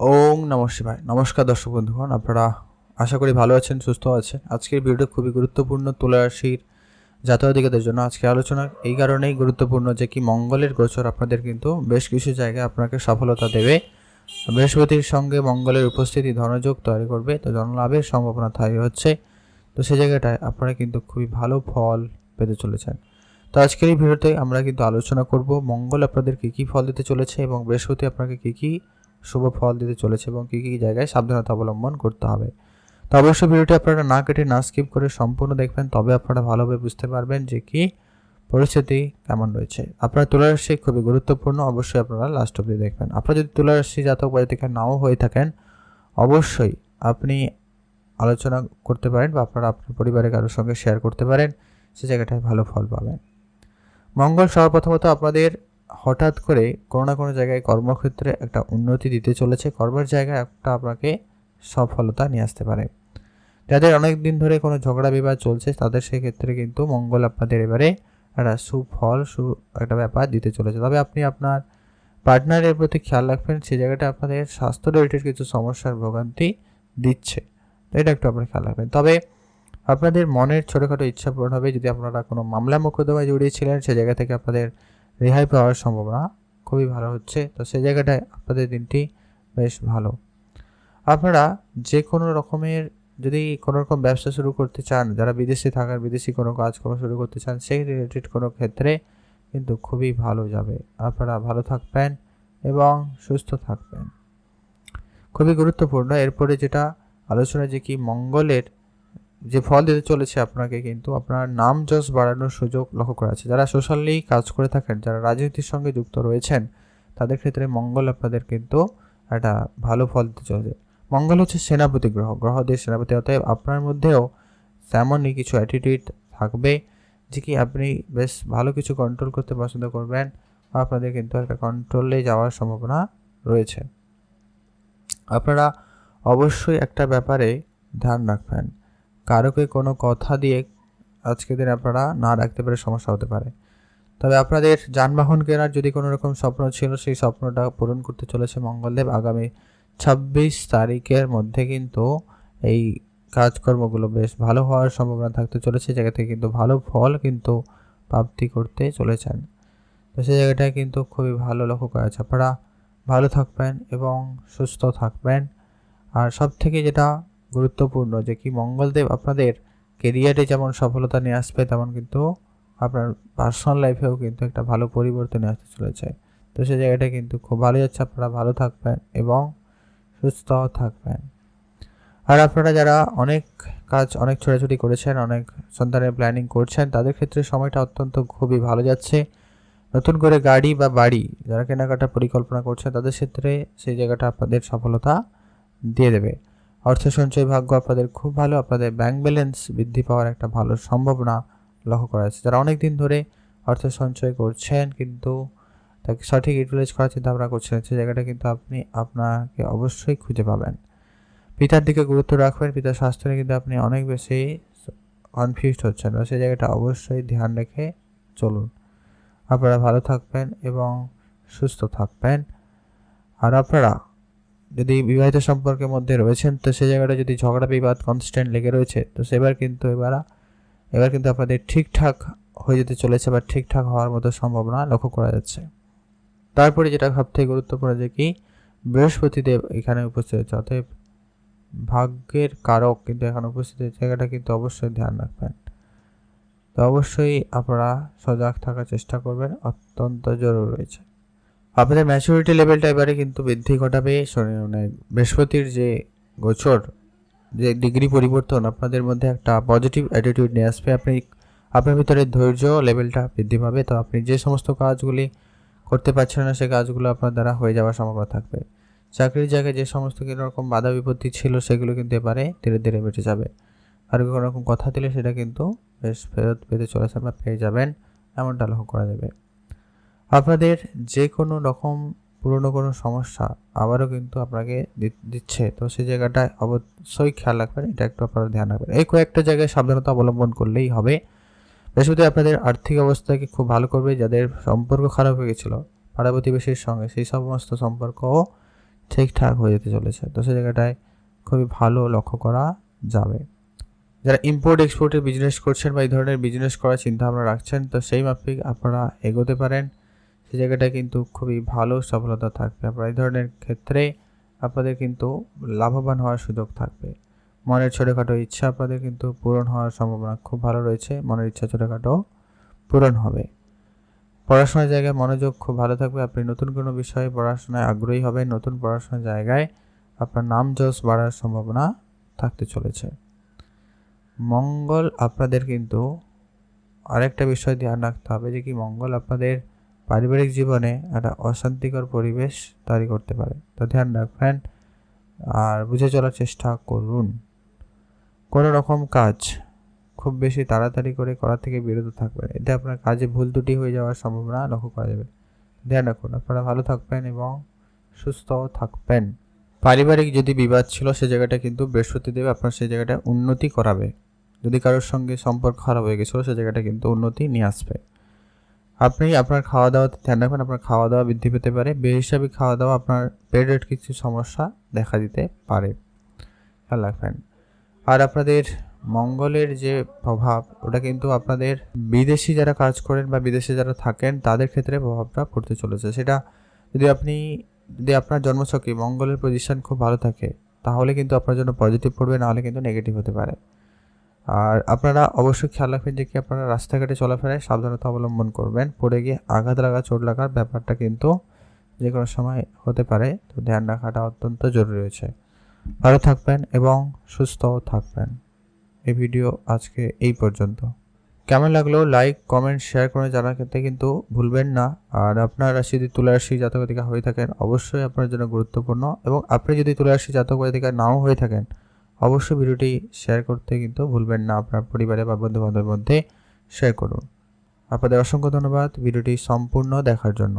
ওং নম শিবায়। নমস্কার দর্শক বন্ধুগণ, আপনারা আশা করি ভালো আছেন, সুস্থ আছেন। আজকের ভিডিওটা খুবই গুরুত্বপূর্ণ তুলা রাশির জাতকাধিকাদের জন্য আজকে আলোচনা। এই কারণেই গুরুত্বপূর্ণ যে কি মঙ্গলের গোচর আপনাদের কিন্তু বেশ কিছু জায়গায় আপনাকে সফলতা দেবে। বৃহস্পতির সঙ্গে মঙ্গলের উপস্থিতি ধনযোগ তৈরি করবে, তো জনলাভের সম্ভাবনা তৈরি হচ্ছে। তো সেই জায়গাটায় আপনারা কিন্তু খুবই ভালো ফল পেতে চলেছেন। তো আজকের এই ভিডিওতে আমরা কিন্তু আলোচনা করব মঙ্গল আপনাদের কী কী ফল দিতে চলেছে এবং বৃহস্পতি আপনাকে কী কী শুভ ফল দিতে চলেছে এবং কী কী জায়গায় সাবধানতা অবলম্বন করতে হবে। তো অবশ্যই ভিডিওটি আপনারা না কেটে, না স্কিপ করে সম্পূর্ণ দেখবেন, তবে আপনারা ভালোভাবে বুঝতে পারবেন যে কি পরিস্থিতি কেমন রয়েছে। আপনার তুলারাশি খুবই গুরুত্বপূর্ণ, অবশ্যই আপনারা লাস্ট অব্দি দেখবেন। আপনারা যদি তুলারাশি জাতক বা জাতিকা নাও হয়ে থাকেন, অবশ্যই আপনি আলোচনা করতে পারেন বা আপনারা আপনার পরিবারের কারোর সঙ্গে শেয়ার করতে পারেন, সে জায়গাটায় ভালো ফল পাবেন। মঙ্গল সর্বপ্রথমত আপনাদের হঠাৎ করে কোনো না কোনো জায়গায় কর্মক্ষেত্রে একটা উন্নতি দিতে চলেছে কর্মের জায়গায় একটা আপনাকে সফলতা নিয়ে আসতে পারে। যাদের অনেক দিন ধরে কোনো ঝগড়া বিবাদ চলছে, তাদের সেক্ষেত্রে কিন্তু মঙ্গল আপনাদের এবারে একটা সুফল, সু, একটা ব্যাপার দিতে চলেছে। তবে আপনি আপনার পার্টনারের প্রতি খেয়াল রাখবেন সেই জায়গাটা আপনাদের স্বাস্থ্য রিলেটেড কিছু সমস্যার ভোগান্তি দিচ্ছে। তো এটা একটু আপনার খেয়াল রাখবেন। তবে আপনাদের মনের ছোটোখাটো ইচ্ছা পূরণ হবে। যদি আপনারা কোনো মামলা মোকদ্দমায় জড়িয়েছিলেন সে জায়গা থেকে আপনাদের রেহাই পাওয়ার সম্ভাবনা খুবই ভালো হচ্ছে। তো সেই জায়গাটায় আপনাদের দিনটি বেশ ভালো। আপনারা যে কোনো রকমের যদি কোনো রকম ব্যবসা শুরু করতে চান, যারা বিদেশে থাকার, বিদেশি কোনো কাজকর্ম শুরু করতে চান, সেই রিলেটেড কোনো ক্ষেত্রে কিন্তু খুবই ভালো যাবে। আপনারা ভালো থাকবেন এবং সুস্থ থাকবেন। খুবই গুরুত্বপূর্ণ। এরপরে যেটা আলোচনা যে কি মঙ্গলের যে ফল দিতে চলেছে আপনাকে কিন্তু আপনার নাম যশ বাড়ানোর সুযোগ লক্ষ্য করা আছে। যারা সোশ্যালি কাজ করে থাকেন, যারা রাজনীতির সঙ্গে যুক্ত রয়েছেন, তাদের ক্ষেত্রে মঙ্গল আপনাদের কিন্তু একটা ভালো ফল দিতে চলেছে। মঙ্গল হচ্ছে সেনাপতি গ্রহ। গ্রহদের সেনাপতি, অতএব আপনার মধ্যেও তেমনই কিছু অ্যাটিটিউড থাকবে, যে কি আপনি বেশ ভালো কিছু কন্ট্রোল করতে পছন্দ করবেন বা আপনাদের কিন্তু একটা কন্ট্রোলে যাওয়ার সম্ভাবনা রয়েছে। আপনারা অবশ্যই একটা ব্যাপারে ধ্যান রাখবেন। কারোকে কোনো কথা দিয়ে আজকের দিন আপনারা না রাখতে পারে সমস্যা হতে পারে। তবে আপনাদের যানবাহন কেনার যদি কোনো রকম স্বপ্ন ছিল, সেই স্বপ্নটা পূরণ করতে চলেছে মঙ্গলদেব। আগামী ছাব্বিশ তারিখের মধ্যে কিন্তু এই কাজকর্মগুলো বেশ ভালো হওয়ার সম্ভাবনা থাকতে চলেছে। জায়গা থেকে কিন্তু ভালো ফল কিন্তু প্রাপ্তি করতে চলেছেন। তো সেই জায়গাটায় কিন্তু খুবই ভালো লক্ষ্য করা আছে আপনারা ভালো থাকবেন এবং সুস্থ থাকবেন। আর সব থেকে যেটা গুরুত্বপূর্ণ যে কি মঙ্গলদেব আপনাদের কেরিয়ারে যেমন সফলতা নিয়ে আসবে, তেমন কিন্তু আপনার পার্সোনাল লাইফেও কিন্তু একটা ভালো পরিবর্তন আসতে চলেছে। তো সেই জায়গাটা কিন্তু খুব ভালো যাচ্ছে। আপনারা ভালো থাকবেন এবং সুস্থ থাকবেন। আর আপনারা যারা অনেক কাজ, অনেক ছোটাছুটি করেছেন, অনেক সন্তানের প্ল্যানিং করছেন, তাদের ক্ষেত্রে সময়টা অত্যন্ত খুবই ভালো যাচ্ছে। নতুন করে গাড়ি বা বাড়ি যারা কেনাকাটার পরিকল্পনা করছেন, তাদের ক্ষেত্রে সেই জায়গাটা আপনাদের সফলতা দিয়ে দেবে। অর্থ সঞ্চয় ভাগ্য আপনাদের খুব ভালো, আপনাদের ব্যাংক ব্যালেন্স বৃদ্ধি পাওয়ার একটা ভালো সম্ভাবনা লক্ষ্য করা যাচ্ছে। যারা অনেক দিন ধরে অর্থ সঞ্চয় করছেন কিন্তু তাকে সঠিক ইউটিলাইজ করার চিন্তা ভাবনা করছেন সেই জায়গাটা কিন্তু আপনি আপনাকে অবশ্যই খুঁজে পাবেন। পিতার দিকে গুরুত্ব রাখবেন, পিতার স্বাস্থ্য নিয়ে কিন্তু আপনি অনেক বেশি কনফিউজড হচ্ছেন বা সেই জায়গাটা অবশ্যই ধ্যান রেখে চলুন। আপনারা ভালো থাকবেন এবং সুস্থ থাকবেন। আর আপনারা যদি বিবাহিত সম্পর্কের মধ্যে রয়েছেন, তো সেই জায়গাটা যদি ঝগড়া, বিবাদ কনস্ট্যান্ট লেগে রয়েছে, তো সেবার কিন্তু এবার এবার কিন্তু আপনাদের ঠিকঠাক হয়ে যেতে চলেছে বা ঠিকঠাক হওয়ার মতো সম্ভাবনা লক্ষ্য করা যাচ্ছে। তারপরে যেটা সবথেকে গুরুত্বপূর্ণ যে কি, বৃহস্পতিদেব এখানে উপস্থিত হচ্ছে অতএব ভাগ্যের কারক কিন্তু এখানে উপস্থিত জায়গাটা কিন্তু অবশ্যই ধ্যান রাখবেন। তো অবশ্যই আপনারা সজাগ থাকার চেষ্টা করবেন, অত্যন্ত জরুরি রয়েছে। আপনাদের ম্যাচুরিটি লেভেলটা এবারে কিন্তু বৃদ্ধি ঘটাবে। মানে বৃহস্পতির যে গোচর, যে ডিগ্রি পরিবর্তন, আপনাদের মধ্যে একটা পজিটিভ অ্যাটিটিউড নিয়ে আসবে। আপনি, আপনার ভিতরে ধৈর্য লেভেলটা বৃদ্ধি পাবে। তো আপনি যে সমস্ত কাজগুলি করতে পারছেন না সেই কাজগুলো আপনার দ্বারা হয়ে যাওয়ার সম্ভাবনা থাকবে। চাকরির জায়গায় যে সমস্ত কোনো রকম বাধা বিপত্তি ছিল, সেগুলো কিন্তু এবারে ধীরে ধীরে বেঁচে যাবে। আর কোনো রকম কথা দিলে সেটা কিন্তু বেশ ফেরত পেতে চলেছে আপনার পেয়ে যাবেন, এমনটা লক্ষ্য করা যাবে। আপনাদের যে কোনো রকম পুরনো কোনো সমস্যা আবারও কিন্তু আপনাকে দিচ্ছে। তো সেই জায়গাটায় অবশ্যই খেয়াল রাখবেন, এটা একটু আপনারা ধ্যান রাখবেন। এই কয়েকটা জায়গায় সাবধানতা অবলম্বন করলেই হবে। বৃহস্পতি আপনাদের আর্থিক অবস্থাকে খুব ভালো করবে, যাদের সম্পর্ক খারাপ হয়ে গেছিল, পাড়া প্রতিবেশীর সঙ্গে, সেই সমস্ত সম্পর্কও ঠিকঠাক হয়ে যেতে চলেছে। তো সেই জায়গাটায় খুবই ভালো লক্ষ্য করা যাবে। যারা ইম্পোর্ট এক্সপোর্টের বিজনেস করছেন বা এই ধরনের বিজনেস করার চিন্তা ভাবনা রাখছেন, তো সেই মাফিক আপনারা এগোতে পারেন। সেই জায়গাটায় কিন্তু খুবই ভালো সফলতা থাকবে। আপনারা এই ধরনের ক্ষেত্রে আপনাদের কিন্তু লাভবান হওয়ার সুযোগ থাকবে। মনের ছোটোখাটো ইচ্ছা আপনাদের কিন্তু পূরণ হওয়ার সম্ভাবনা খুব ভালো রয়েছে। মনের ইচ্ছা ছোটোখাটো পূরণ হবে। পড়াশোনার জায়গায় মনোযোগ খুব ভালো থাকবে। আপনি নতুন কোনো বিষয়ে পড়াশোনায় আগ্রহী হবেন, নতুন পড়াশোনার জায়গায় আপনার নাম যশ বাড়ার সম্ভাবনা থাকতে চলেছে। মঙ্গল আপনাদের কিন্তু আরেকটা বিষয় ধ্যান রাখতে হবে যে কি মঙ্গল আপনাদের পারিবারিক জীবনে একটা অশান্তিকর পরিবেশ তৈরি করতে পারে। তো ধ্যান রাখবেন আর বুঝে চলার চেষ্টা করুন। কোনো রকম কাজ খুব বেশি তাড়াতাড়ি করে করা থেকে বিরত থাকবেন। এতে আপনার কাজে ভুল ত্রুটি হয়ে যাওয়ার সম্ভাবনা লক্ষ্য করা যাবে। ধ্যান রাখুন, আপনারা ভালো থাকবেন এবং সুস্থ থাকবেন। পারিবারিক যদি বিবাদ ছিল, সে জায়গাটা কিন্তু বৃহস্পতিদেব আপনার সেই জায়গাটা উন্নতি করাবে। যদি কারোর সঙ্গে সম্পর্ক খারাপ হয়ে গেছিল, সে জায়গাটা কিন্তু উন্নতি নিয়ে আসবে। আপনি আপনার খাওয়া দাওয়াতে ধ্যান রাখবেন, আপনার খাওয়া দাওয়া বৃদ্ধি পেতে পারে। বেহিসাবি খাওয়া দাওয়া আপনার পেটের কিছু সমস্যা দেখা দিতে পারে। খেয়াল রাখবেন। আর আপনাদের মঙ্গলের যে প্রভাব, ওটা কিন্তু আপনাদের বিদেশি যারা কাজ করেন বা বিদেশে যারা থাকেন, তাদের ক্ষেত্রে প্রভাবটা পড়তে চলেছে। সেটা যদি আপনি, যদি আপনার জন্মছকে মঙ্গলের পজিশন খুব ভালো থাকে, তাহলে কিন্তু আপনার জন্য পজিটিভ পড়বে, নাহলে কিন্তু নেগেটিভ হতে পারে। আর আপনারা অবশ্যই খেয়াল রাখবেন যে কি আপনারা রাস্তাঘাটে চলাফেরায় সাবধানতা অবলম্বন করবেন, পড়ে গিয়ে আঘাত লাগা, চোট লাগার ব্যাপারটা কিন্তু যে কোনো সময় হতে পারে। তো ধ্যান রাখাটা অত্যন্ত জরুরি রয়েছে ভালো থাকবেন এবং সুস্থ থাকবেন। এই ভিডিও আজকে এই পর্যন্ত। কেমন লাগল? লাইক কমেন্ট শেয়ার করে জানার ক্ষেত্রে কিন্তু ভুলবেন না। আর আপনার রাশি যদি তুলা রাশি জাতক জাতিকা হয়ে থাকেন, অবশ্যই আপনার জন্য গুরুত্বপূর্ণ। এবং আপনি যদি তুলা রাশি জাতক জাতিকা নাও হয়ে থাকেন অবশ্যই ভিডিওটি শেয়ার করতে কিন্তু ভুলবেন না আপনার পরিবারে বা বন্ধু বান্ধবের মধ্যে শেয়ার করুন। আপনাদের অসংখ্য ধন্যবাদ ভিডিওটি সম্পূর্ণ দেখার জন্য।